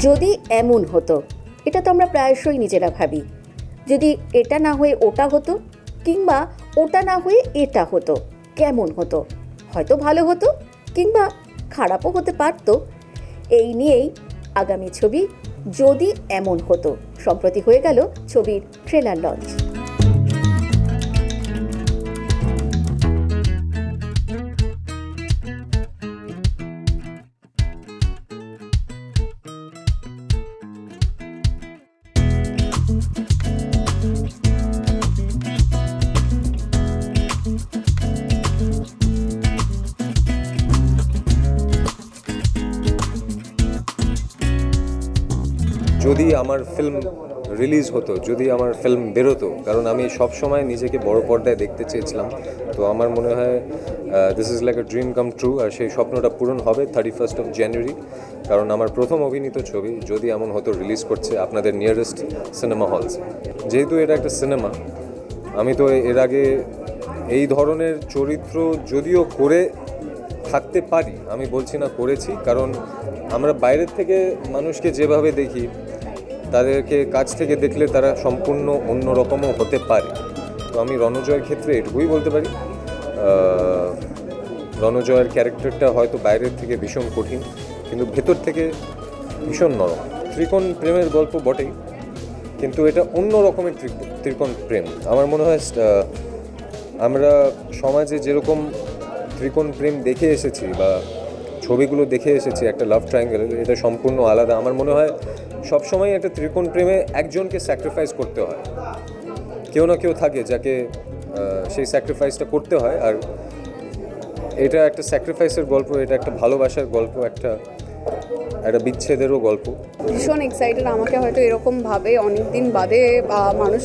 যদি এমন হতো, এটা তো আমরা প্রায়শই নিজেরা ভাবি, যদি এটা না হয়ে ওটা হতো কিংবা ওটা না হয়ে এটা হতো, কেমন হতো? হয়তো ভালো হতো কিংবা খারাপও হতে পারত। এই নিয়েই আগামী ছবি যদি এমন হতো, সম্প্রতি হয়ে গেল ছবির ট্রেলার লঞ্চ। যদি আমার ফিল্ম রিলিজ হতো, যদি আমার ফিল্ম বেরোতো, কারণ আমি সব সময় নিজেকে বড় পর্দায় দেখতে চেয়েছিলাম, তো আমার মনে হয় this is like a dream come true আর সেই স্বপ্নটা পূরণ হবে থার্টি ফার্স্ট অফ জানুয়ারি কারণ আমার প্রথম অভিনীত ছবি যদি এমন হতো রিলিজ করছে আপনাদের নিয়ারেস্ট সিনেমা হলস যেহেতু এটা একটা সিনেমা আমি তো এর আগে এই ধরনের চরিত্র যদিও করে থাকতে পারি, আমি বলছি না করেছি, কারণ আমরা বাইরের থেকে মানুষকে যেভাবে দেখি তাদেরকে কাছ থেকে দেখলে তারা সম্পূর্ণ অন্য রকমও হতে পারে। তো আমি রণজয়ের ক্ষেত্রে এটুকুই বলতে পারি। রণজয়ের ক্যারেক্টারটা হয়তো বাইরের থেকে ভীষণ কঠিন, কিন্তু ভেতর থেকে ভীষণ নরম। ত্রিকোণ প্রেমের গল্প বটেই, কিন্তু এটা অন্য রকমের ত্রিকোণ প্রেম। আমার মনে হয় আমরা সমাজে যেরকম ত্রিকোণ প্রেম দেখে এসেছি বা ছবিগুলো দেখে এসেছি, একটা লাভ ট্রায়াঙ্গেল এটা সম্পূর্ণ আলাদা। আমার মনে হয় সবসময় একটা ত্রিকোণ প্রেমে একজনকে স্যাক্রিফাইস করতে হয়। কেউ না কেউ থাকে যাকে সেই স্যাক্রিফাইসটা করতে হয়। আর এটা একটা স্যাক্রিফাইসের গল্প, এটা একটা ভালোবাসার গল্প, একটা একটা বিচ্ছেদেরও গল্প। ভীষণ এক্সাইটেড আমাকে হয়তো এরকমভাবে অনেক দিন বাদে মানুষ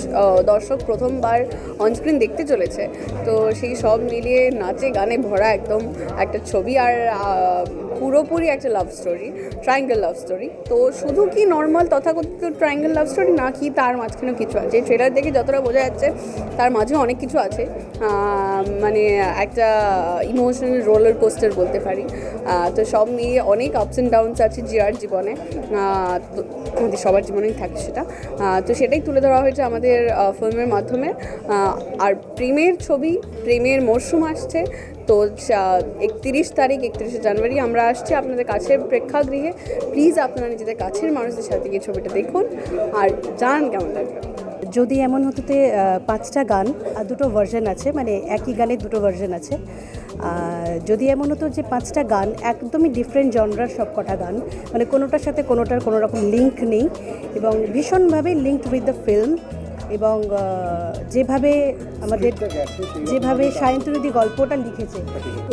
দর্শক প্রথমবার অনস্ক্রিন দেখতে চলেছে। তো সেই সব মিলিয়ে নাচে গানে ভরা একদম একটা ছবি। আর পুরোপুরি একটা love story triangle love story তো শুধু কি নর্মাল তথাকথিত ট্রায়াঙ্গেল লাভ স্টোরি না কি তার মাঝখানেও কিছু আছে? ট্রেলার দেখে যতটা বোঝা যাচ্ছে, তার মাঝে অনেক কিছু আছে। মানে একটা ইমোশনাল রোলার কোস্টার বলতে পারি। তো সব মিলিয়ে অনেক আপস অ্যান্ড ডাউনস আছে জিয়ার জীবনে। আমাদের সবার জীবনেই থাকে সেটা। তো সেটাই তুলে ধরা হয়েছে আমাদের ফিল্মের মাধ্যমে। আর প্রেমের ছবি, প্রেমের মরশুম আসছে। তো একত্রিশ তারিখ একত্রিশে জানুয়ারি আমরা আসছি আপনাদের কাছের প্রেক্ষাগৃহে। প্লিজ আপনারা নিজেদের কাছের মানুষদের সাথে গিয়ে ছবিটা দেখুন আর জানান কেমন লাগবে যদি এমন আহ, পাঁচটা গান আর দুটো ভার্সন আছে মানে একই গানের দুটো ভার্সন আছে যদি এমন হতো যে পাঁচটা গান একদমই ডিফারেন্ট জনরার সব কটা গান মানে কোনোটার সাথে কোনোটার কোনো রকম লিঙ্ক নেই এবং ভীষণভাবে লিঙ্কড উইথ দ্য ফিল্ম এবং যেভাবে আমাদের যেভাবে সায়ন্তনদী গল্পটা লিখেছে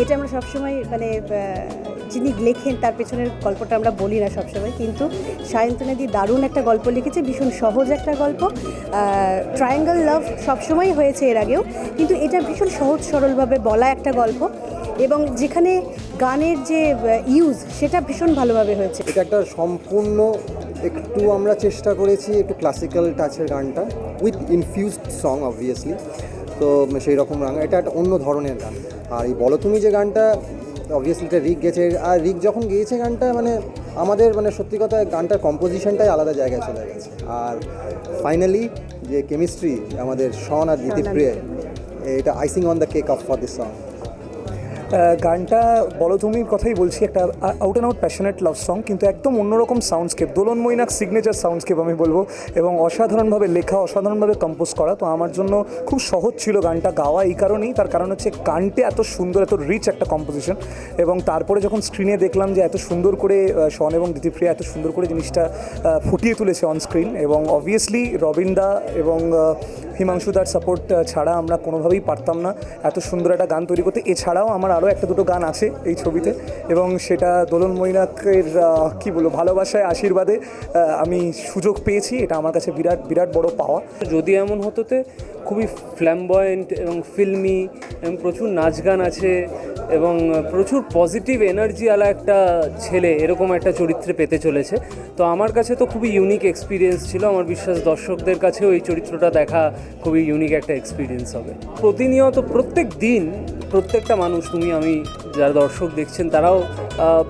এটা আমরা সবসময় মানে যিনি লেখেন তার পেছনের গল্পটা আমরা বলি না সবসময় কিন্তু সায়ন্তনদী দারুণ একটা গল্প লিখেছে ভীষণ সহজ একটা গল্প। ট্রায়াঙ্গেল লাভ সবসময় হয়েছে এর আগেও কিন্তু এটা ভীষণ সহজ সরলভাবে বলা একটা গল্প এবং যেখানে গানের যে ইউজ সেটা ভীষণ ভালোভাবে হয়েছে। এটা একটা সম্পূর্ণ একটু আমরা চেষ্টা করেছি একটু ক্লাসিক্যাল টাচের গানটা উইথ ইনফিউজড সং অবভিয়াসলি তো সেই রকম গান এটা একটা অন্য ধরনের গান। আর এই বলো তুমি যে গানটা অবভিয়াসলি এটা রিক গেছে। আর রিক যখন গিয়েছে গানটা মানে আমাদের মানে সত্যি কথা গানটার কম্পোজিশনটাই আলাদা জায়গায় চলে গেছে। আর ফাইনালি যে কেমিস্ট্রি আমাদের শন আর দিতিপ্রিয় এটা icing on the cake of for this song গানটা বলো তুমির কথাই বলছি, একটা out and out passionate love song কিন্তু একদম অন্যরকম soundscape Dolon Mainak signature soundscape আমি বলব, এবং অসাধারণভাবে লেখা, অসাধারণভাবে কম্পোজ করা, তো আমার জন্য খুব সহজ ছিল গানটা গাওয়া এই কারণেই, তার কারণ হচ্ছে গানটা এত সুন্দর, এত রিচ একটা কম্পোজিশন এবং তারপরে যখন স্ক্রিনে দেখলাম যে এত সুন্দর করে শন এবং দিতিপ্রিয়া এত সুন্দর করে জিনিসটা ফুটিয়ে তুলেছে অন স্ক্রিন এবং অবভিয়াসলি রবিনদা এবং হিমাংশুদার সাপোর্ট ছাড়া আমরা কোনোভাবেই পারতাম না। এত সুন্দর একটা গান তৈরি করতে। এছাড়াও আমার আরও একটা দুটো গান আছে এই ছবিতে। এবং সেটা দোলন মৈনাকের কি বলব, ভালোবাসায় আশীর্বাদে আমি সুযোগ পেয়েছি। এটা আমার কাছে বিরাট বিরাট বড় পাওয়া। যদি এমন হতোতে খুবই ফ্ল্যামবয়েন্ট এবং ফিল্মি এবং প্রচুর নাচ গান আছে এবং প্রচুর পজিটিভ এনার্জিওয়ালা একটা ছেলে এরকম একটা চরিত্রে পেতে চলেছে। তো আমার কাছে তো খুবই ইউনিক এক্সপিরিয়েন্স ছিল। আমার বিশ্বাস দর্শকদের কাছেও এই চরিত্রটা দেখা খুবই ইউনিক একটা এক্সপিরিয়েন্স হবে। প্রতিনিয়ত প্রত্যেক দিন প্রত্যেকটা মানুষ, তুমি, আমি, যারা দর্শক দেখছেন, তারাও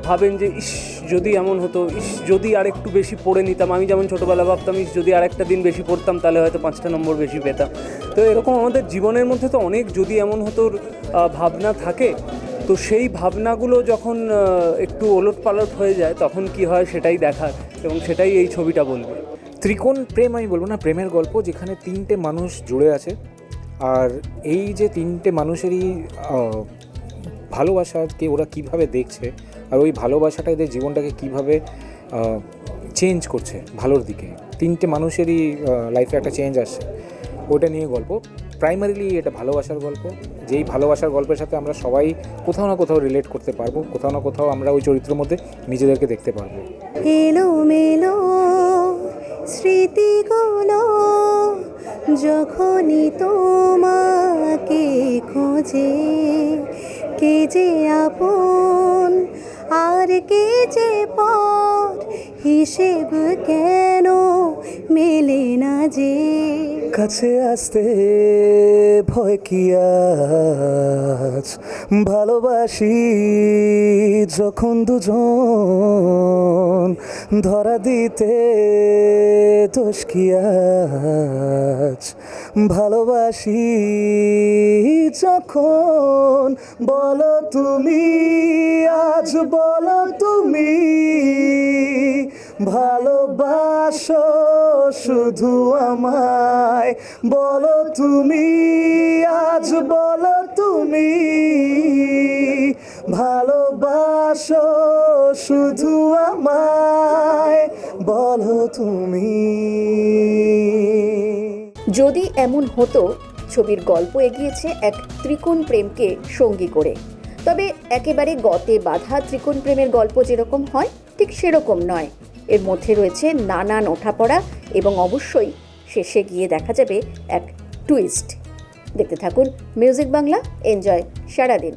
ভাবেন যে, ইস, যদি এমন হতো, ইস, যদি আর একটু বেশি পড়ে নিতাম। আমি যেমন ছোটোবেলা ভাবতাম, ইস, যদি আর একটা দিন বেশি পড়তাম, তাহলে হয়তো পাঁচটা নম্বর বেশি পেতাম। তো এরকম আমাদের জীবনের মধ্যে তো অনেক যদি এমন হতো ভাবনা থাকে। তো সেই ভাবনাগুলো যখন একটু ওলট পালট হয়ে যায়, তখন কি হয় সেটাই দেখার এবং সেটাই এই ছবিটা বলবে। ত্রিকোণ প্রেম আমি বলব না, প্রেমের গল্প যেখানে তিনটে মানুষ জুড়ে আছে। আর এই যে তিনটে মানুষেরই ভালোবাসাকে ওরা কীভাবে দেখছে আর ওই ভালোবাসাটা এদের জীবনটাকে কীভাবে চেঞ্জ করছে ভালোর দিকে। তিনটে মানুষেরই লাইফে একটা চেঞ্জ আসছে। ওটা নিয়ে গল্প। প্রাইমারিলি এটা ভালোবাসার গল্প। যেই ভালোবাসার গল্পের সাথে আমরা সবাই কোথাও না কোথাও রিলেট করতে পারব, কোথাও না কোথাও আমরা ওই চরিত্রের মধ্যে নিজেদেরকে দেখতে পারব। স্মৃতিগুলো যখনই তোমাকে খোঁজে, কে যে আপন আর কে যে পর, হিসেব কেন মেলে না যে? কাছে আসতে ভয় কি আজ? ভালোবাসি যখন দুজন ধরা দিতে দোষ কি আজ? ভালোবাসি যখন বলো তুমি, আজ বলো তুমি, ভালোবাসো শুধু আমায় বলো তুমি, আজ বলো তুমি, ভালোবাসো শুধু আমায়, বলো তুমি। যদি এমন হতো, ছবির গল্প এগিয়েছে এক ত্রিকোণ প্রেমকে সঙ্গী করে। তবে একেবারে গতে বাধা ত্রিকোণ প্রেমের গল্প যেরকম হয়, ঠিক সেরকম নয়। এর মধ্যে রয়েছে নানান ওঠাপড়া এবং অবশ্যই শেষে গিয়ে দেখা যাবে এক টুইস্ট দেখতে থাকুন মিউজিক বাংলা এনজয় সারাদিন।